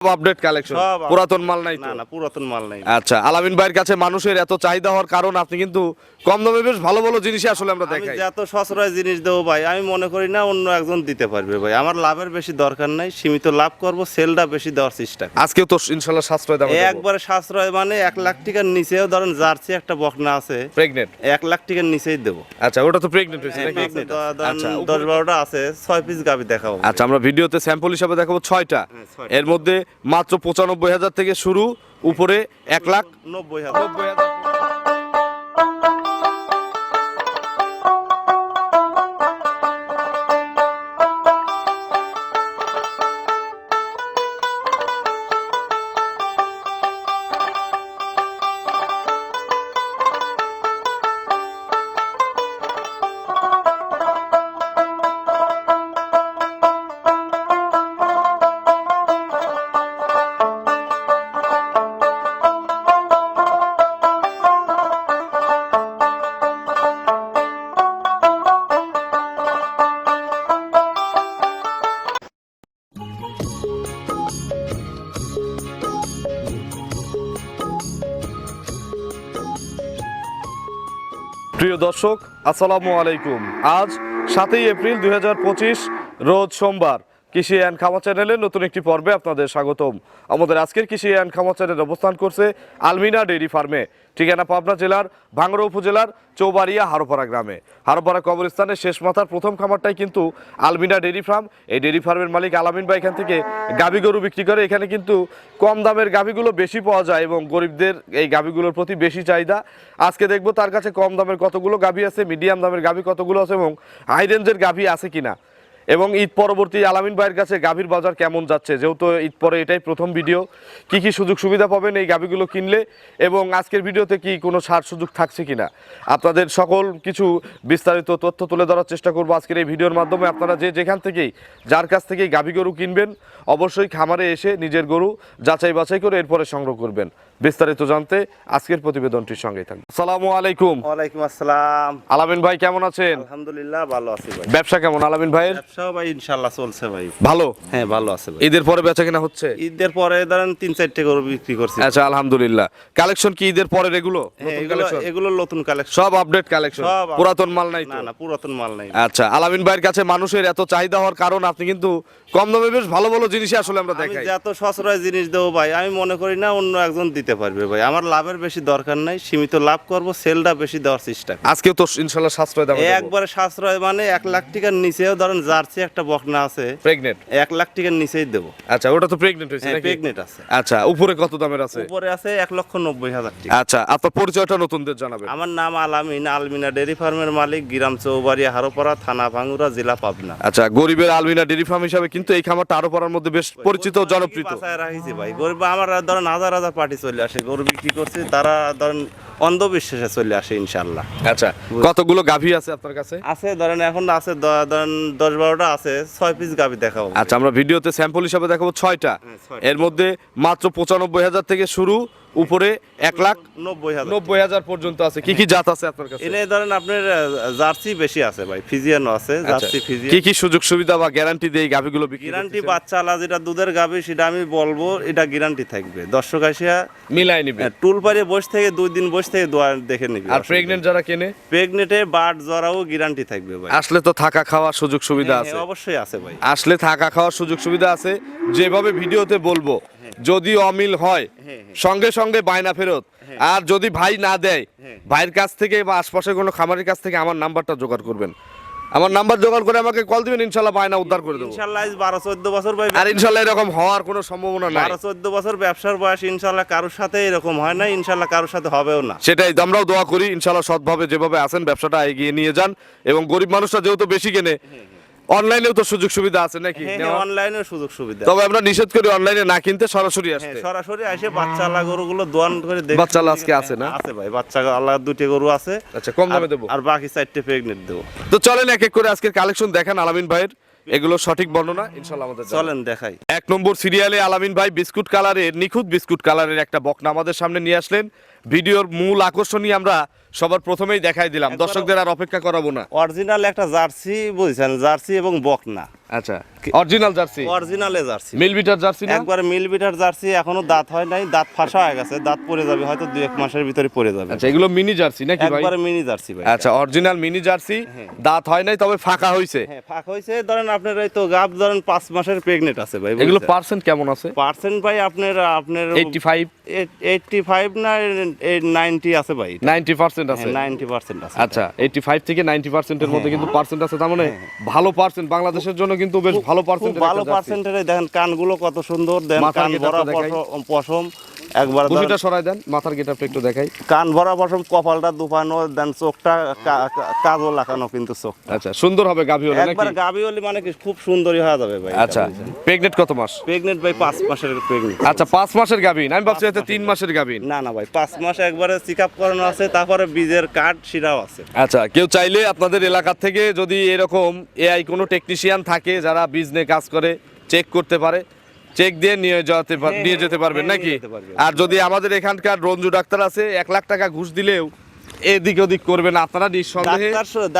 Update collection পুরাতন মাল নাই না না পুরাতন মাল নাই। আচ্ছা আলামিন ভাইয়ের কাছে মানুষের এত চাহিদা হওয়ার কারণ আপনি কিন্তু কম দামে বেশ ভালো ভালো আসলে আমরা আমি দেখাই। সসরয় জিনিস দেবো ভাই আমি মনে করি না অন্য একজন দিতে পারবে ভাই। আমার লাভের বেশি দরকার নাই সীমিত লাভ করব সেলটা বেশি দেওয়ার চেষ্টা আজকেও তো সাশ্রয় দামে একবারে সাশ্রয় মানে এক লাখ টাকার নিচেও ধরেন জার্সি একটা বকনা আছে প্রেগনেন্ট এক লাখ টাকার নিচেই দেবো। আচ্ছা ওটা তো প্রেগনেন্ট হয়েছে আচ্ছা, দশ বারোটা আছে ছয় পিস গাবি দেখাবো। আচ্ছা আমরা ভিডিওতে স্যাম্পল হিসাবে দেখাবো হ্যাঁ, ছয়টা। এর মধ্যে মাত্র পঁচানব্বই হাজার থেকে শুরু উপরে এক লাখ। নব্বই হাজার। প্রিয় দর্শক আসসালামু আলাইকুম। আজ সাতই এপ্রিল দু হাজার পঁচিশ রোজ সোমবার। কৃষি অ্যান্ড খামা চ্যানেলের নতুন একটি পর্বে আপনাদের স্বাগতম। আমাদের আজকের কৃষি অ্যান্ড খামা চ্যানেল অবস্থান করছে আলমিনা ডেইরি ফার্মে, ঠিকানা পাবনা জেলার ভাঙ্গড়া উপজেলার চৌবাড়িয়া হারোপাড়া গ্রামে। হারোপাড়া কবরস্থানের শেষ মাথার প্রথম খামারটাই কিন্তু আলমিনা ডেইরি ফার্ম। এই ডেইরি ফার্মের মালিক আলামিন ভাই এখান থেকে গাভী গরু বিক্রি করে, এখানে কিন্তু কম দামের গাভীগুলো বেশি পাওয়া যায় এবং গরিবদের এই গাভীগুলোর প্রতি বেশি চাহিদা। আজকে দেখব তার কাছে কম দামের কতগুলো গাভী আছে, মিডিয়াম দামের গাভী কতগুলো আছে এবং হাই রেঞ্জের গাভী আছে কিনা। এবং ঈদ পরবর্তী আলামিন ভাইয়ের কাছে গাভীর বাজার কেমন যাচ্ছে? যেহেতু ঈদ পরে এটাই প্রথম ভিডিও কি কি সুযোগ সুবিধা পাবেন এই গাভীগুলো কিনলে এবং আজকের ভিডিওতে কি কোনো সার সুযোগ থাকছে কিনা? আপনাদের সকল কিছু বিস্তারিত তথ্য তুলে ধরার চেষ্টা করব আজকের এই ভিডিওর মাধ্যমে। আপনারা যে যেখান থেকেই যার কাছ থেকেই গাভী গরু কিনবেন অবশ্যই খামারে এসে নিজের গরু যাচাই বাছাই করে এরপরে সংগ্রহ করবেন। বিস্তারিত জানতে আজকের প্রতিবেদনটির সঙ্গে থাকবে আসসালামু আলাইকুম। ওয়ালাইকুম আসসালাম। আলামিন ভাই কেমন আছেন? আলহামদুলিল্লাহ ভালো আছি ভাই। ব্যবসা কেমন আলামিন ভাইয়ের? ভাই ইনশাল্লাহ চলছে ভাই। ভালো? হ্যাঁ ভালো আছে ভাই। ঈদের পরে বেচা কিনা হচ্ছে? ঈদের পরে ধরেন তিন চারটে গরু বিক্রি করছি। আচ্ছা আলহামদুলিল্লাহ। কালেকশন কি ঈদের পরের এগুলো? হ্যাঁ, এগুলো নতুন কালেকশন। সব আপডেট কালেকশন। পুরাতন মাল নাই না না পুরাতন মাল নাই। আচ্ছা আলামিন ভাইয়ের কাছে মানুষের এত চাহিদা হওয়ার কারণ আপনি কিন্তু কম দামে বেশ ভালো ভালো জিনিসই আসলে আমরা আমি দেখাই। যত সসরয় জিনিস দেবো ভাই আমি মনে করি না অন্য একজন দিতে পারবে ভাই। আমার লাভের বেশি দরকার নাই সীমিত লাভ করব সেলটা বেশি দেওয়ার চেষ্টা আজকে তো ইনশাল্লাহ সাশ্রয় দাম একবারে সাশ্রয় মানে এক লাখ টাকার নিচেও ধরেন জার্সি একটা বকনা আছে। প্রেগনেন্ট এক লাখ টাকার নিচেই দেবো। আচ্ছা ওটা তো প্রেগনেন্ট হয়েছে হ্যাঁ নাকি? প্রেগনেন্ট আছে। আচ্ছা উপরে কত দামের আছে? উপরে আছে এক লক্ষ নব্বই হাজার টাকা। আচ্ছা আপনার পরিচয়টা নতুনদের জানাবেন। আমার নাম আলামিন আলমিনা ডেয়ারি ফার্মের মালিক গিরাম চৌবাড়িয়া হারোপাড়া থানা ভাঙ্গুরা জেলা পাবনা। আচ্ছা গরিবের আলমিনা ডেরি ফার্ম হিসাবে কিন্তু এই খামারটা আরও পড়ার মধ্যে বেশ পরিচিত জনপ্রিয়। রাখিছি ভাই। গরিব আমার ধরেন হাজার হাজার পার্টি চলে আসে। গরু বিক্রি করছে? তারা ধরেন অন্ধবিশ্বাসে চলে আসে ইনশাল্লাহ আচ্ছা কতগুলো গাভী আছে আপনার কাছে? আছে ধরেন এখন আছে ধরেন দশ বারোটা আছে ছয় পিস গাবি দেখাবো আচ্ছা আমরা ভিডিওতে স্যাম্পল হিসাবে দেখাবো হ্যাঁ, ছয়টা। এর মধ্যে মাত্র পঁচানব্বই হাজার থেকে শুরু উপরে এক লাখ নব্বই হাজার। নব্বই হাজার পর্যন্ত আছে। কি কি জাত আছে আপনার কাছে? এনে ধরেন আপনার জার্সি বেশি আছে ভাই ফিজিয়ানও আছে আচ্ছা, জার্সি ফিজিয়ান। কি কি সুযোগ সুবিধা বা গ্যারান্টি দিয়ে গাভীগুলো গ্যারান্টি বাচ্চা আলা যেটা দুধের গাবি সেটা আমি বলব এটা গ্যারান্টি থাকবে। দর্শক আসিয়া মিলাই নিবে। টুল পারে বসে থেকে দুই দিন বসে থেকে দোয়া দেখে নিবি আর প্রেগনেন্ট যারা কেনে? প্রেগনেটে বাট জরাও গ্যারান্টি থাকবে ভাই। আসলে তো থাকা খাওয়ার সুযোগ সুবিধা হ্যাঁ, আছে। হ্যাঁ, অবশ্যই আছে ভাই। আসলে থাকা খাওয়ার সুযোগ সুবিধা আছে। যেভাবে ভিডিওতে বলব যদি অমিল হয় হ্যাঁ, সঙ্গে সঙ্গে বায়না ফেরত। আর যদি ভাই না দেয় হ্যাঁ। ভাইয়ের কাছ থেকে বা আশপাশে কোনো খামারের কাছ থেকে আমার নাম্বারটা জোগাড় করবেন। আমার নাম্বার জোগাড় করে আমাকে কল দিবেন ইনশাল্লাহ বায়না উদ্ধার করে দেবো। ইনশাল্লাহ বারো চোদ্দ বছর ভাই আর ইনশাল্লাহ এরকম হওয়ার কোনো সম্ভাবনা নাই। বারো চোদ্দ বছর ব্যবসার বয়স ইনশাল্লাহ কারোর সাথে এরকম হয় না ইনশাল্লাহ কারোর সাথে হবেও না। সেটাই আমরাও দোয়া করি ইনশাল্লাহ সৎভাবে যেভাবে আছেন ব্যবসাটা এগিয়ে নিয়ে যান। এবং গরিব মানুষরা যেহেতু বেশি কেনে অনলাইনেও তো সুযোগ সুবিধা আছে নাকি? হ্যাঁ অনলাইনে সুযোগ সুবিধা তবে আমরা নিষেধ করি অনলাইনে না কিনতে সরাসরি হ্যাঁ আসতে। সরাসরি এসে বাচ্চা আল্লাহ গরুগুলো দোয়ান করে দেখে বাচ্চা আলা আজকে আছে না? হ্যাঁ, আছে ভাই বাচ্চা আল্লাহ দুটি গরু আছে। আচ্ছা কম দামে দেবো? আর বাকি চারটে প্রেগনেন্ট দেবো। তো চলেন এক এক করে আজকের কালেকশন দেখান আলামিন ভাইয়ের। এগুলো সঠিক বর্ণনা ইনশাল্লাহ আমাদের চলেন দেখাই। এক নম্বর সিরিয়ালে আলামিন ভাই বিস্কুট কালারের নিখুঁত বিস্কুট কালারের একটা বকনা আমাদের সামনে নিয়ে আসলেন। ভিডিওর মূল আকর্ষণই আমরা সবার প্রথমেই দেখাই দিলাম। দর্শকদের আর অপেক্ষা করাবো না। অরিজিনাল একটা জার্সি বুঝছেন জার্সি এবং বকনা। আচ্ছা অরিজিনাল জার্সি? অরিজিনালে জার্সি। মিল বিটার জার্সি না? একবার মিল বিটার জার্সি এখনও দাঁত হয় নাই দাঁত ফাঁসা হয়ে গেছে দাঁত পড়ে যাবে হয়তো দুই এক মাসের ভিতরে পড়ে যাবে। আচ্ছা এগুলো মিনি জার্সি নাকি ভাই? একবার মিনি জার্সি ভাই। আচ্ছা অরিজিনাল মিনি জার্সি হ্যাঁ। দাঁত হয় নাই তবে ফাঁকা হয়েছে হ্যাঁ ফাঁক হয়েছে ধরেন আপনার এই তো গাব ধরেন পাঁচ মাসের প্রেগনেন্ট আছে ভাই এগুলো পার্সেন্ট কেমন আছে? পার্সেন্ট ভাই আপনার আপনার এইটটি ফাইভ এইটটি ফাইভ না নাইনটি আছে ভাই। নাইনটি পার্সেন্ট আছে? নাইনটি পার্সেন্ট আছে। আচ্ছা এইটি ফাইভ থেকে নাইনটি পার্সেন্টের মধ্যে কিন্তু পার্সেন্ট আছে তার মানে ভালো পার্সেন্ট বাংলাদেশের জন্য কিন্তু বেশ ভালো পার্সেন্ট ভালো পার্সেন্টের দেখেন কানগুলো কত সুন্দর দেন কান ভরা পশম। একবার ধরেন সরাই দেন মাথার গেটারটা একটু দেখাই। কান ভরা পশম কপালটা দুপানো দেন চোখটা কাজও লাগানো কিন্তু চোখ আচ্ছা সুন্দর হবে গাভী হলে একবার হলে মানে কি খুব সুন্দরই হয়ে যাবে ভাই আচ্ছা প্রেগনেন্ট কত মাস? প্রেগনেন্ট ভাই পাঁচ মাসের প্রেগনেন্ট আচ্ছা পাঁচ মাসের গাভী আমি ভাবছি হয়তো তিন মাসের গাভী না না ভাই পাঁচ মাস একবারে চেক আপ করানো আছে তারপরে বীজের কার্ড শিরাও আছে। আচ্ছা কেউ চাইলে আপনাদের এলাকার থেকে যদি এরকম এআই কোনো টেকনিশিয়ান থাকে যারা বিজনে কাজ করে চেক করতে পারে চেক দিয়ে নিয়ে যেতে হ্যাঁ, নিয়ে যেতে পারবেন হ্যাঁ, নাকি নিয়ে যেতে পারবে। আর যদি আমাদের এখানকার রঞ্জু ডাক্তার আছে এক লাখ টাকা ঘুষ দিলেও এদিক ওদিক করবেন আপনারা নিঃসন্দেহে।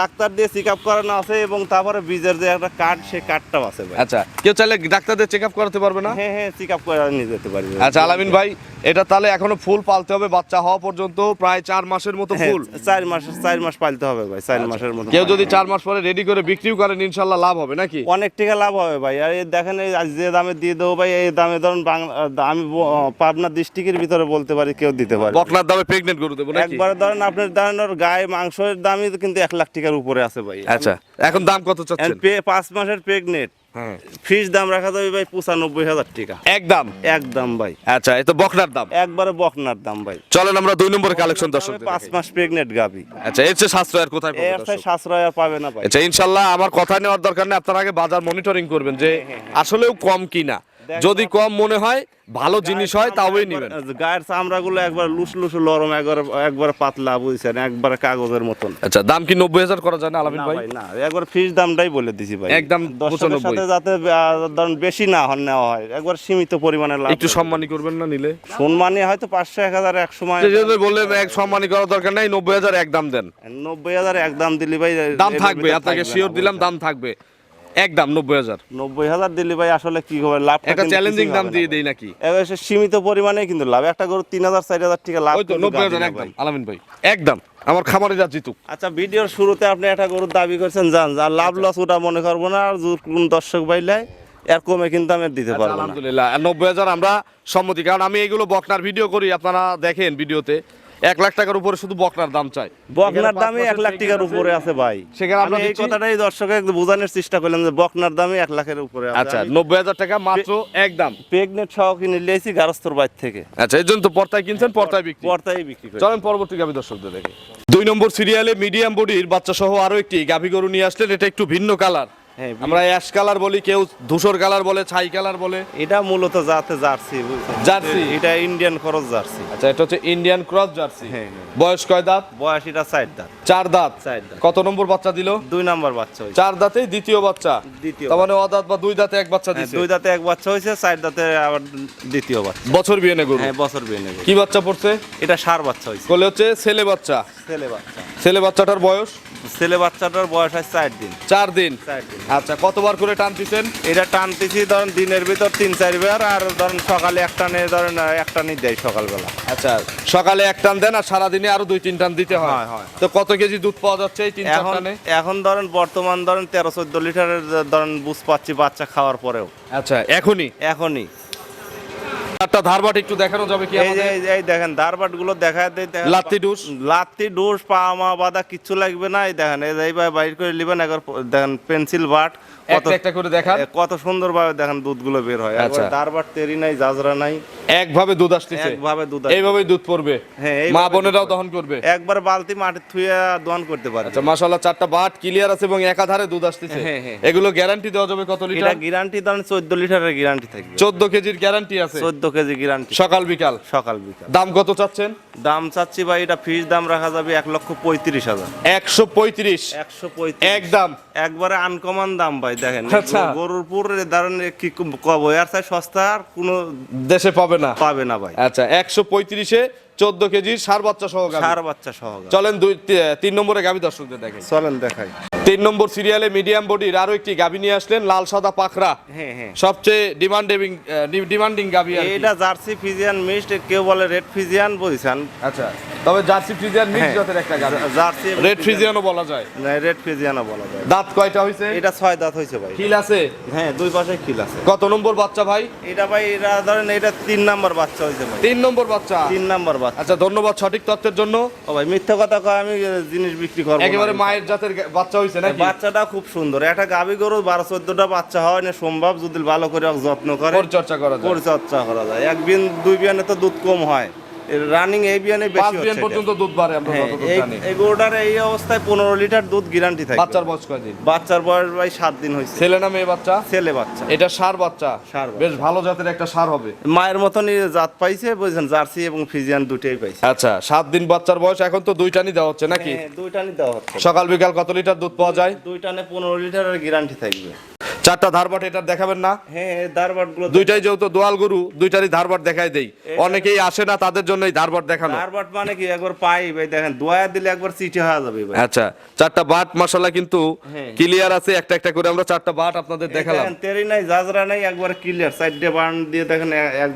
ডাক্তার দিয়ে চেক আপ করানো আছে এবং তারপরে বীজের যে একটা কার্ড সেই কার্ডটাও আছে ভাই। আচ্ছা কেউ চাইলে ডাক্তারদের চেক আপ করাতে পারবে না? হ্যাঁ হ্যাঁ চেক আপ করে নিয়ে যেতে পারবে আচ্ছা আলামিন ভাই এটা তাহলে এখনও ফুল পালতে হবে বাচ্চা হওয়া পর্যন্ত প্রায় চার মাসের মতো হ্যাঁ, ফুল? চার মাস চার মাস পালতে হবে ভাই চার মাসের মতো কেউ যদি চার মাস পরে রেডি করে বিক্রিও করেন ইনশাল্লাহ লাভ হবে নাকি? অনেক টাকা লাভ হবে ভাই আর এই দেখেন এই আজ যে দামে দিয়ে দেবো ভাই এই দামে ধরুন আমি পাবনা ডিস্ট্রিক্টের ভিতরে বলতে পারি কেউ দিতে পারে বকনার দামে প্রেগনেন্ট গরু দেবো একবার ধরেন আপনার ওর গায়ে মাংসের দামই কিন্তু এক লাখ টাকার উপরে আছে ভাই। আচ্ছা এখন দাম কত চাচ্ছেন? পে পাঁচ মাসের প্রেগনেন্ট হ্যাঁ। ফিস দাম রাখা যাবে ভাই পঁচানব্বই হাজার টাকা। একদম একদম ভাই। আচ্ছা এ তো বকনার দাম। একবারে বকনার দাম ভাই। চলেন আমরা দুই নম্বর কালেকশন দর্শক পাঁচ মাস প্রেগনেন্ট গাবি। আচ্ছা এর চেয়ে সাশ্রয় আর কোথায় এর? সাশ্রয় আর পাবে না ভাই। আচ্ছা ইনশাল্লাহ আমার কথা নেওয়ার দরকার নেই আপনার আগে বাজার মনিটরিং করবেন যে আসলেও কম কিনা। যদি কম মনে হয় ভালো জিনিস হয় তাওই নেবেন। গায়ের চামড়া গুলো একবার লুস লুস লরম একবার একবার পাতলা বুঝছেন একবার কাগজের মতন। আচ্ছা দাম কি নব্বই হাজার করা যায় না আলামিন ভাই? না একবার ফিস দামটাই বলে দিছি ভাই। একদম দর্শকের 95 সাথে যাতে ধরেন বেশি না হন নেওয়া হয় একবার সীমিত পরিমাণে লাভ একটু সম্মানী করবেন না নিলে? সম্মানী হয়তো পাঁচশো এক হাজার এক সময় বললেন এক সম্মানী করার দরকার নাই নব্বই হাজার এক দাম দেন। নব্বই হাজার এক দাম দিলি ভাই দাম থাকবে আপনাকে শিওর দিলাম দাম থাকবে। একদম নব্বই হাজার। নব্বই হাজার দিলি ভাই আসলে কি হবে? লাভ একটা চ্যালেঞ্জিং দাম দিয়ে দেই নাকি? সে সীমিত পরিমাণে কিন্তু লাভ। একটা গরু তিন হাজার চার হাজার টাকা লাভ নব্বই হাজার একদম আলামিন ভাই। একদম আমার খামারিরা জিতুক। আচ্ছা ভিডিওর শুরুতে আপনি একটা গরুর দাবি করছেন যান যা লাভ লস ওটা মনে করব না আর কোন দর্শক বাইলাই এর কমে কিন্তু আমি দিতে পারব না। আলহামদুলিল্লাহ। নব্বই হাজার আমরা সম্মতি কারণ আমি এগুলো বকনার ভিডিও করি আপনারা দেখেন ভিডিওতে। এক লাখ টাকার উপরে শুধু বকনার দাম চাই। বকনার দামে এক লাখ টাকার উপরে আছে ভাই। সেখানে আমরা এই কথাটাই দর্শকে বোঝানোর চেষ্টা করলাম যে বকনার দামে এক লাখের উপরে আচ্ছা নব্বই হাজার টাকা মাত্র একদম প্রেগনেন্ট সহ কিনে লিয়েছি গারস্থর বাইর থেকে। আচ্ছা এই জন্য তো পর্তায় কিনছেন পর্তায় বিক্রি। পর্তাই বিক্রি করে চলেন পরবর্তী গাভী দর্শকদের দেখে। দুই নম্বর সিরিয়ালে মিডিয়াম বডির বাচ্চা সহ আরও একটি গাভী গরু নিয়ে আসলেন এটা একটু ভিন্ন কালার। হ্যাঁ, আমরা অ্যাশ কালার বলি কেউ ধূসর কালার বলে ছাই কালার বলে। এটা মূলত যাতে জার্সি জার্সি? এটা ইন্ডিয়ান খরচ জার্সি। আচ্ছা এটা হচ্ছে ইন্ডিয়ান ক্রস জার্সি। হ্যাঁ, হ্যাঁ। বয়স কয় দাঁত? বয়স এটা চার দাঁত। চার দাঁত। কত নম্বর বাচ্চা দিল? দুই নাম্বার বাচ্চা হয়েছে। চার দাঁতেই দ্বিতীয় বাচ্চা। দ্বিতীয় তার মানে অদাঁত বা দুই দাঁতে এক বাচ্চা হ্যাঁ, দিছে। দুই দাঁতে এক বাচ্চা হয়েছে চার দাঁতে আবার দ্বিতীয় বাচ্চা। বছর বিয়ে নে গরু হ্যাঁ বছর বিয়ে নেবে কি বাচ্চা পড়ছে? এটা সার বাচ্চা হয়েছে। বলে হচ্ছে ছেলে বাচ্চা। ছেলে বাচ্চা। ছেলে বাচ্চাটার বয়স? ছেলে বাচ্চাটার বয়স হয় চার দিন। চার দিন? আচ্ছা কতবার করে টানতেছেন? এটা টানতেছি ধরেন দিনের ভিতর তিন চারবার আর ধরেন সকালে এক টানে ধরেন এক টানই দেয় সকালবেলা। আচ্ছা সকালে এক টান দেন আর সারাদিনে আরও দুই তিন টান দিতে হয়। তো কত কেজি দুধ পাওয়া যাচ্ছে এই তিন এখন টানে? এখন ধরেন বর্তমান ধরেন তেরো চোদ্দ লিটারের ধরেন বুঝ পাচ্ছি বাচ্চা খাওয়ার পরেও। আচ্ছা এখনই? এখনই। চারটা ধারবাট একটু দেখানো যাবে কি এই যে এই দেখেন ধারবাটগুলো দেখা দেয়। লাত্তি ডুস? লাত্তি ডুস পা মা বাদা কিচ্ছু লাগবে না এই দেখেন এই এইভাবে বাইর করে নেবেন একবার দেখেন পেন্সিল বাট একটা একটা করে দেখান। কত সুন্দর ভাবে দেখেন দুধগুলো বের হয়। আচ্ছা। ধারবাট তেরি নাই জাজরা নাই। একভাবে দুধ আসতেছে। একভাবে দুধ। এইভাবেই দুধ পড়বে। হ্যাঁ, মা বোনেরাও দহন করবে। একবার বালতি মাটি থুয়ে দোয়ান করতে পারে আচ্ছা মাশাআল্লাহ চারটা বাট ক্লিয়ার আছে এবং একাধারে দুধ আসতেছে। হ্যাঁ, হ্যাঁ। এগুলো গ্যারান্টি দেওয়া যাবে কত এটা লিটার গ্যারান্টি ধরেন চোদ্দ লিটারের গ্যারান্টি থাকবে। চোদ্দ কেজির গ্যারান্টি আছে। চোদ্দ কেজি গ্যারান্টি সকাল বিকাল। সকাল বিকাল। দাম কত চাচ্ছেন? দাম চাচ্ছি ভাই এটা ফিস দাম রাখা যাবে এক লক্ষ পঁয়ত্রিশ হাজার। একশো পঁয়ত্রিশ। একশো পঁয়ত্রিশ। একদম একবারে আনকমন দাম ভাই দেখেন আচ্ছা। গরুর পুর ধরেন কি কব এর চাই সস্তা আর কোনো দেশে পাবে না। পাবে না ভাই। আচ্ছা একশো পঁয়ত্রিশে চোদ্দ কেজি সার বাচ্চা সহ সার বাচ্চা সহ চলেন দুই তিন নম্বরে গাভী দর্শকদের দেখেন চলেন দেখাই। তিন নম্বর সিরিয়ালে মিডিয়াম বডির আরও একটি গাভী নিয়ে আসলেন লাল সাদা পাখরা। হ্যাঁ হ্যাঁ। সবচেয়ে ডিমান্ডিং ডিমান্ডিং গাভী আর এটা জার্সি ফিজিয়ান মিক্সড কেউ বলে রেড ফিজিয়ান বুঝছেন আচ্ছা তবে জার্সি ফ্রিজিয়ান মিক্স হ্যাঁ। জাতের একটা গাভী। জার্সি রেড ফ্রিজিয়ানও বলা যায়। না রেড ফিজিয়ানও বলা যায়। দাঁত কয়টা হইছে? এটা ছয় দাঁত হয়েছে ভাই। খিল আছে? হ্যাঁ দুই পাশে খিল আছে। কত নম্বর বাচ্চা ভাই? এটা ভাই এটা ধরেন এটা তিন নম্বর বাচ্চা হয়েছে ভাই। তিন নম্বর বাচ্চা। তিন নম্বর বাচ্চা আচ্ছা ধন্যবাদ সঠিক তথ্যের জন্য। ও ভাই মিথ্যা কথা কয় আমি জিনিস বিক্রি করব। একেবারে মায়ের জাতের বাচ্চা হয়েছে না বাচ্চাটা খুব সুন্দর। একটা গাবি গরু বারো চোদ্দটা বাচ্চা হয় না সম্ভব যদি ভালো করে যত্ন করে। পরিচর্যা করা যায়। পরিচর্যা করা যায়। এক বিয়ান দুই বিয়ানে তো দুধ কম হয়। রানিং বেশি হচ্ছে পর্যন্ত দুধ বাড়ে আমরা হ্যাঁ, যতদূর এই- জানি। এই গরুটার এই অবস্থায় পনেরো লিটার দুধ গ্যারান্টি থাকে বাচ্চার বয়স কয়দিন? বাচ্চার বয়স ভাই সাত দিন হয়েছে। ছেলে না মেয়ে বাচ্চা? ছেলে বাচ্চা। এটা সার বাচ্চা? ষাঁড় বাচ্চা। বেশ ভালো জাতের একটা সার হবে। মায়ের মতনই জাত পাইছে বুঝছেন জার্সি এবং ফিজিয়ান দুটোই পাইছে। আচ্ছা সাত দিন বাচ্চার বয়স এখন তো দুই টানি দেওয়া হচ্ছে নাকি? হ্যাঁ, দুইটানি দেওয়া হচ্ছে। সকাল বিকাল কত লিটার দুধ পাওয়া যায়? দুইটানে পনেরো লিটারের গ্যারান্টি থাকবে। চারটা ধারবাট এটা দেখাবেন না? হ্যাঁ দারবাটগুলো দুইটাই যেহেতু দোয়াল গরু দুইটারই ধারবাট দেখাই দেই। অনেকেই আসে না তাদের জন্য এই ধারবাট দেখানো। দারবাট মানে কি? একবার পাই ভাই দেখেন দোয়া দিলে একবার চিঠি হয়ে যাবে ভাই। আচ্ছা চারটা বাট মশলা কিন্তু হ্যাঁ। ক্লিয়ার আছে একটা একটা করে আমরা চারটা বাট আপনাদের দেখালাম। দেখেন তেরি নাই জাজরা নাই একবার ক্লিয়ার সাইডে বার্ন দিয়ে দেখেন এক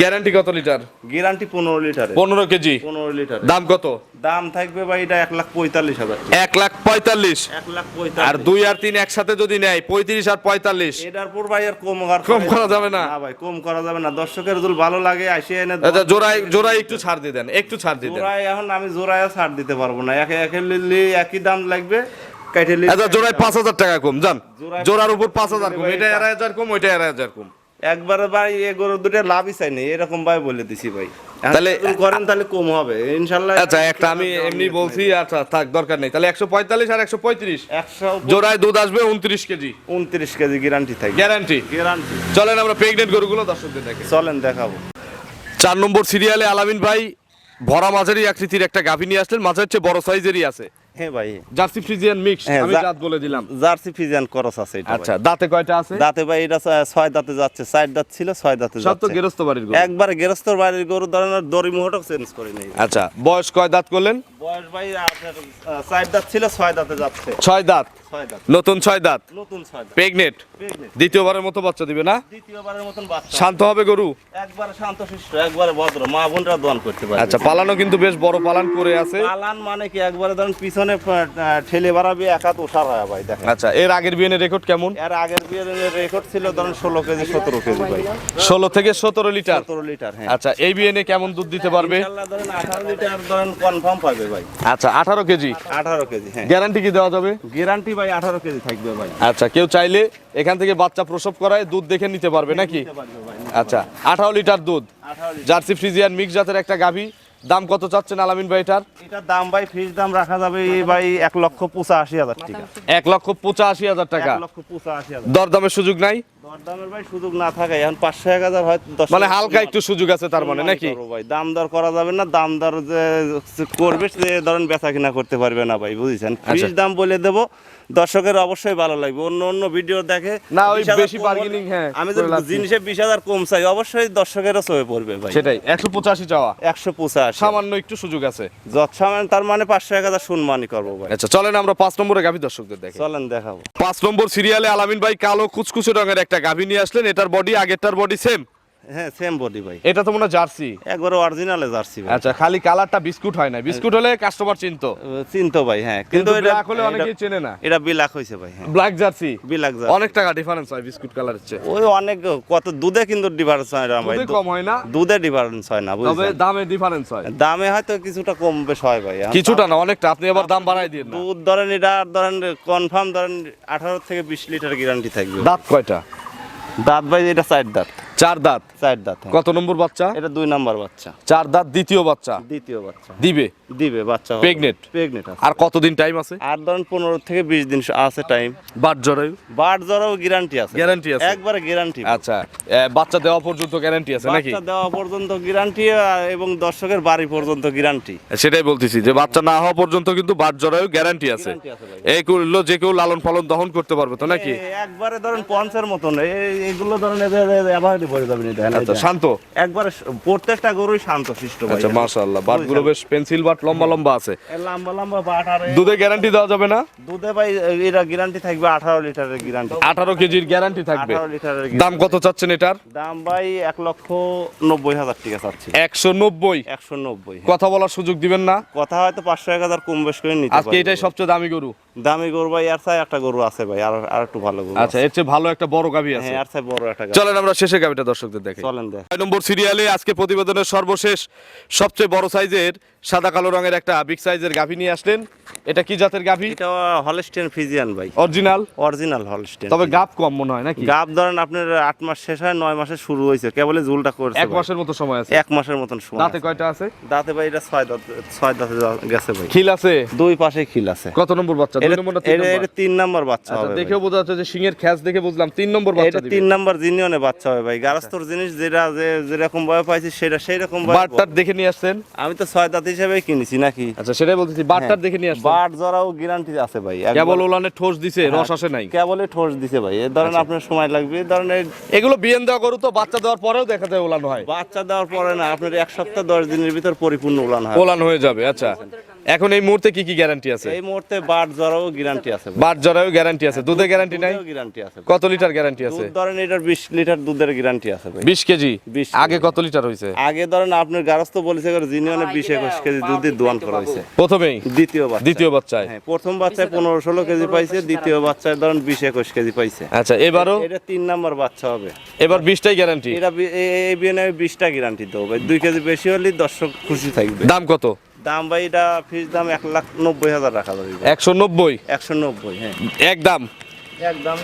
গ্যারান্টি কত লিটার? গ্যারান্টি পনেরো লিটারে পনেরো কেজি? পনেরো লিটার দাম কত? দাম থাকবে ভাই এটা এক লাখ পঁয়তাল্লিশ হাজার এক লাখ পঁয়তাল্লিশ? এক লাখ আর পঁয়তাল্লিশ দুই আর তিন একসাথে যদি নেয় পঁয়ত্রিশ আর পঁয়তাল্লিশ? এটার পর ভাই আর কম করা কম করা যাবে না? না ভাই কম করা যাবে না। দর্শকের যদি ভালো লাগে আসে এনে আচ্ছা জোড়ায় জোড়ায় একটু ছাড় দিয়ে দেন একটু ছাড় দিয়ে দেন। জোড়ায় এখন আমি জোড়ায় ছাড় দিতে পারব না। একে একে লিলি একই দাম লাগবে কাইটে লিলি আচ্ছা জোড়ায় পাঁচ হাজার টাকা কম জান জোড়ার উপর পাঁচ হাজার কম এটা আড়াই হাজার কম ওইটা আড়াই হাজার কম। একবারে ভাই এ গরু দুটো লাভই চাই না এরকম ভাই বলে দিছি ভাই। তাহলে- করেন তাহলে কম হবে ইনশাল্লাহ আচ্ছা একটা আমি এমনি বলছি আচ্ছা থাক দরকার নেই। তাহলে একশো পঁয়তাল্লিশ আর একশো পঁয়ত্রিশ। একশো জোড়ায় দুধ আসবে উনত্রিশ কেজি। উনত্রিশ কেজি গ্যারান্টি থাকবে। গ্যারান্টি গ্যারান্টি চলেন আমরা প্রেগনেন্ট গরুগুলো দর্শকদের দেখে। চলেন দেখাবো। চার নম্বর সিরিয়ালে আলামিন ভাই ভরা মাঝারি আকৃতির একটা গাভী নিয়ে আসলেন। মাঝে হচ্ছে বড় সাইজেরই আছে। হ্যাঁ ভাই। জার্সি ফ্রিজিয়ান মিক্স হ্যাঁ, আমি জাত বলে দিলাম। জার্সি ফিজিয়ান করস আছে এটা আচ্ছা দাঁতে কয়টা আছে? দাঁতে ভাই এটা ছয়- ছয় দাঁতে যাচ্ছে চার দাঁত ছিল ছয় দাঁতে সব তো গেরস্ত বাড়ির গরু। একবারে গেরস্তর বাড়ির গরু ধরনের দড়ি চেঞ্জ করে নেই। আচ্ছা বয়স কয় দাঁত করলেন? বয়স ভাই আপনার, চার দাঁত ছিল ছয় দাঁতে যাচ্ছে। ছয় দাঁত। নতুন ছয় দাঁত। নতুন ছয় দাঁত। প্রেগনেট দ্বিতীয়বারের মতো বাচ্চা দিবে না? দ্বিতীয়বারের মতন বাচ্চা। শান্ত হবে গরু? একবারে শান্তশিষ্ট একবারে ভদ্র। মা বোনরা দোয়ান করতে পারে আচ্ছা পালানো কিন্তু বেশ বড় পালান করে আছে। পালান মানে কি? একবারে ধরেন পিছনে ঠেলে বাড়াবি এক হাত ওঠার হয় ভাই দেখেন। আচ্ছা এর আগের বিয়ের রেকর্ড কেমন? এর আগের বিয়ের রেকর্ড ছিল ধরেন ষোলো কেজি সতেরো কেজি ভাই। ষোলো থেকে সতেরো লিটার? সতেরো লিটার হ্যাঁ। আচ্ছা এই বিয়ে কেমন দুধ দিতে পারবে? ধরেন আঠারো লিটার ধরেন কনফার্ম পাবে ভাই। আচ্ছা আঠারো কেজি? আঠারো কেজি হ্যাঁ। গ্যারান্টি কি দেওয়া যাবে? গ্যারান্টি ভাই আঠারো কেজি থাকবে ভাই। আচ্ছা কেউ চাইলে এখান থেকে বাচ্চা প্রসব করায় দুধ দেখে নিতে পারবে নাকি? আচ্ছা আঠারো লিটার দুধ। জার্সি ফ্রিজিয়ান মিক্স জাতের একটা গাভী। দাম কত চাচ্ছেন আলামিন ভাই এটার? এটার দাম ভাই দাম রাখা যাবে ভাই এক লক্ষ পঁচাশি হাজার টাকা। এক লক্ষ পঁচাশি হাজার টাকা। দরদামের সুযোগ নাই? দরদামের ভাই সুযোগ না থাকে এখন পাঁচশো এক হাজার হয় মানে হালকা একটু সুযোগ আছে তার মানে নাকি? ভাই দাম দর করা যাবে না দাম দর যে করবে সে ধরেন বেচা কিনা করতে পারবে না ভাই বুঝেছেন? আচ্ছা। ফিস দাম বলে দেবো দর্শকের অবশ্যই ভালো লাগবে। অন্য অন্য ভিডিও দেখে না, ওই বেশি হলে- হ্যাঁ, আমি যদি জিনিসে বিশ হাজার কম চাই অবশ্যই দর্শকেরও চয়ে পড়বে ভাই। সেটাই একশো পঁচাশি চাওয়া। একশো পঁচাশি। সামান্য একটু সুযোগ আছে। যত সামান তার মানে পাঁচশো এক হাজার শুনমানি করব ভাই। আচ্ছা চলেন আমরা পাঁচ নম্বরে গাভী দর্শকদের দেখি। চলেন দেখাবো। পাঁচ নম্বর সিরিয়ালে আলামিন ভাই কালো কুচকুচে রঙের একটা গাভী নিয়ে আসলেন। এটার বডি আগেরটার বডি সেম হ্যাঁ সেম বডি ভাই। এটা তো মনে হয় জার্সি। একবারে অরিজিনালে জার্সি ভাই। আচ্ছা খালি কালারটা বিস্কুট হয় না বিস্কুট হলে কাস্টমার চিনতো। চিনতো ভাই হ্যাঁ। কিন্তু এটা ব্ল্যাক হলে অনেকেই চেনে না। এটা বিলাক হয়েছে ভাই হ্যাঁ। Black jersey? Black jersey. অনেক টাকা ডিফারেন্স হয় বিস্কুট কালারের চেয়ে। ওই অনেক কত দুধে কিন্তু ডিফারেন্স হয় না ভাই। দুধে কম হয় না। দুধে ডিফারেন্স হয় না তবে দামে ডিফারেন্স হয়। দামে হয়তো কিছুটা কম বেশ হয় ভাই কিছুটা না অনেকটা। আপনি আবার দাম বাড়াই দিন দুধ ধরেন এটা ধরেন কনফার্ম ধরেন আঠারো থেকে বিশ লিটার গ্যারান্টি থাকবে। দাঁত কয়টা? দাঁত ভাই এটা চার দাঁত। চার দাঁত? চার দাঁত হ্যাঁ। কত নম্বর বাচ্চা? এটা দুই নাম্বার বাচ্চা। চার দাঁত দ্বিতীয় বাচ্চা? দ্বিতীয় বাচ্চা। দিবে? দিবে বাচ্চা? প্রেগনেন্ট আছে। আর কতদিন টাইম আছে? আর ধরেন পনেরো থেকে বিশ দিন আছে টাইম বাট জরায়ু? বাট জ্বরও গ্যারান্টি আছে। গ্যারান্টি আছে। একবারে গ্যারান্টি আচ্ছা বাচ্চা দেওয়া পর্যন্ত গ্যারান্টি আছে নাকি? বাচ্চা দেওয়া পর্যন্ত গ্যারান্টি এবং দর্শকের বাড়ি পর্যন্ত গ্যারান্টি সেটাই বলতেছি যে বাচ্চা না হওয়া পর্যন্ত কিন্তু বাট জরায়ু গ্যারান্টি আছে। Guarantee এই করল যে কেউ লালন পালন দহন করতে পারবে তো নাকি? একবারে ধরেন পঞ্চের মতন। এইগুলো ধরেন এবার পড়ে যাবেন দেখেন, আচ্ছা শান্ত। একবারে প্রত্যেকটা গরুই শান্ত শিষ্ট ভাই। আচ্ছা মাশাআল্লাহ বাটগুলো বেশ পেন্সিল বাট লম্বা লম্বা আছে। লম্বা লম্বা বাট আর দুধে গ্যারান্টি দেওয়া যাবে না? দুধে ভাই এরা গ্যারান্টি থাকবে আঠারো লিটারের গ্যারান্টি আঠারো কেজির গ্যারান্টি থাকবে। আঠারো লিটারের দাম কত চাচ্ছেন এটার? দাম ভাই লক্ষ হাজার টাকা চাচ্ছি। একশো নব্বই। একশো নব্বই কথা বলার সুযোগ দিবেন না? কথা হয়তো পাঁচশো এক হাজার কম বেশ করে নিতে আজকে এটাই সবচেয়ে দামি গরু? দামি গরু ভাই আর চাই একটা গরু আছে ভাই আর আর একটু ভালো গরু আচ্ছা এর চেয়ে ভালো একটা বড় গাভী আছে। হ্যাঁ আর চাই বড় একটা। চলেন আমরা শেষে গাভীটা দর্শকদের দেখে চলেন দেখ। নম্বর সিরিয়ালে আজকে প্রতিবেদনের সর্বশেষ সবচেয়ে বড় সাইজের সাদা কালো রঙের একটা বিগ সাইজের গাভী নিয়ে আসলেন। এটা কি জাতের গাভী? এটা হলস্টেন ফিজিয়ান ভাই। অরিজিনাল অরিজিনাল হলস্টেন তবে গাপ কম মনে হয় নাকি? গাব ধরেন আপনার আট মাস শেষ হয় নয় মাসে শুরু হয়েছে। কেবলে ঝুলটা করছে এক মাসের মতো সময় আছে। এক মাসের মতন সময় দাঁতে কয়টা আছে? দাঁতে ভাই এটা ছয় দাঁত ছয় দাঁতে গেছে ভাই। খিল আছে? দুই পাশে খিল আছে। কত নম্বর বাচ্চা? দুই নম্বর না তিন নম্বর? এটা তিন নাম্বার বাচ্চা আচ্ছা হবে দেখেও বোঝা যাচ্ছে যে সিংহের খ্যাস দেখে বুঝলাম তিন নম্বর বাচ্চা এটা তিন নম্বর জিনিয়নে বাচ্চা হবে ভাই। গারাস্তর জিনিস যেটা যে যেরকম ভাবে পাইছি সেটা সেই রকম ভাবে বারটার দেখে নিয়ে আসছেন। আমি তো ছয় দাঁত হিসেবে কিনেছি নাকি? আচ্ছা সেটাই বলতেছি বারটার দেখে নিয়ে আসছি বাট জরাও গ্যারান্টি আছে ভাই কেবল ওলানে ঠোস দিছে হ্যাঁ। রস আসে নাই। কেবলই ঠোস দিছে ভাই এর ধরেন আচ্ছা। আপনার সময় লাগবে ধরেন এগুলো বিয়েন দেওয়া গরু তো বাচ্চা দেওয়ার পরেও দেখা যায় ওলানো হয়। বাচ্চা দেওয়ার পরে না আপনার এক সপ্তাহ দশ দিনের ভিতর পরিপূর্ণ ওলান হয়। ওলান হয়ে যাবে আচ্ছা। এখন এই মুহূর্তে কি কি গ্যারান্টি আছে এই মুহূর্তে বাট জরাও গ্যারান্টি আছে বাট জরায়ও গ্যারান্টি আছে দুধে গ্যারান্টি নাই গ্যারান্টি আছে কত লিটার গ্যারান্টি আছে দুধ ধরেন এটার বিশ লিটার দুধের গ্যারান্টি আছে ভাই বিশ কেজি আগে কত লিটার হয়েছে আগে ধরেন আপনার গারস্থ বলেছে জিনিয়নে বিশ একুশ কেজি দুধ দিয়ে দোয়ান করা হয়েছে প্রথমেই দ্বিতীয় বাচ্চা দ্বিতীয় বাচ্চায় হ্যাঁ প্রথম বাচ্চায় পনেরো ষোলো কেজি পাইছে দ্বিতীয় বাচ্চায় ধরেন বিশ একুশ কেজি পাইছে আচ্ছা এবারও এটা তিন নাম্বার বাচ্চা হবে এবার বিশটাই গ্যারান্টি এটা এই বিয়ে আমি বিশটা গ্যারান্টি দেবো ভাই দুই কেজি বেশি হলে দর্শক খুশি থাকবে দাম কত দাম ভাই এটা ফিস দাম এক লাখ নব্বই হাজার রাখা যাবে একশো নব্বই? একশো নব্বই হ্যাঁ। এক দাম?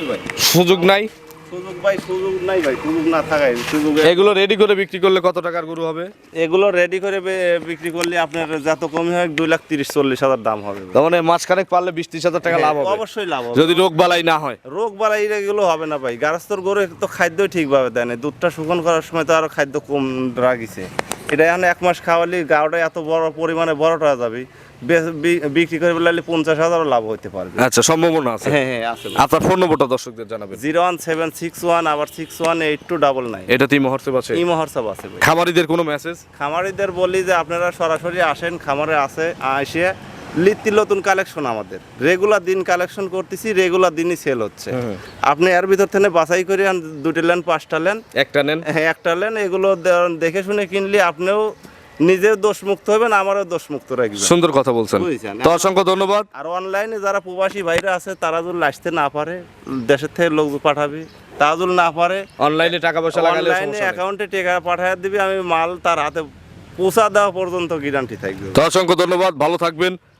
ভাই। সুযোগ নাই? সুযোগ ভাই সুযোগ নাই ভাই সুযোগ না থাকায় সুযোগ এগুলো রেডি করে বিক্রি করলে কত টাকার গরু হবে? এগুলো রেডি করে বিক্রি করলে আপনার যত কমই হয় দুই লাখ তিরিশ চল্লিশ হাজার দাম হবে। তার মানে মাসখানেক পারলে বিশ ত্রিশ হাজার টাকা লাভ হবে। অবশ্যই লাভ হবে। যদি রোগ বালাই না হয়। রোগ বালাই এগুলো হবে না ভাই। গারস্থর গরু তো খাদ্য ঠিকভাবে দেয় না। দুধটা শুকন করার সময় তো আরও খাদ্য কম রাখিছে এটা এখন এক মাস খাওয়ালে গাওটা এত বড় পরিমাণে বড়টা হয়ে যাবে বিক্রি করে বললে পঞ্চাশ হাজার লাভ হতে পারবে আচ্ছা সম্ভাবনা আছে? হ্যাঁ হ্যাঁ আছে। আপনার ফোন নম্বরটা দর্শকদের জানাবে zero one seven six one আবার six one eight two double nine. এটা তিন মহর্ষব আছে? তিন মহর্ষব আছে খামারিদের কোনো মেসেজ খামারিদের বলি যে আপনারা সরাসরি আসেন খামারে আসে এসে লিত্তি নতুন কালেকশন আমাদের। রেগুলার দিন কালেকশন করতেছি রেগুলার দিনই সেল হচ্ছে। আপনি এর ভিতর থেকে বাছাই করে দুটি লেন পাঁচটা লেন একটা নেন। হ্যাঁ একটা লেন এগুলো দেখে শুনে কিনলে আপনিও নিজেও দোষমুক্ত হবেন আমারও দোষমুক্ত রাখবেন। সুন্দর কথা বলছেন। তো অসংখ্য ধন্যবাদ। আর অনলাইনে যারা প্রবাসী ভাইরা আছে তারা যদি আসতে না পারে দেশের থেকে লোক পাঠাবি তা যদি না পারে অনলাইনে টাকা পয়সা লাগালে অনলাইনে অ্যাকাউন্টে টাকা পাঠিয়ে দিবি আমি মাল তার হাতে পৌঁছা দেওয়া পর্যন্ত গ্যারান্টি থাকবে। তো অসংখ্য ধন্যবাদ ভালো থাকবেন।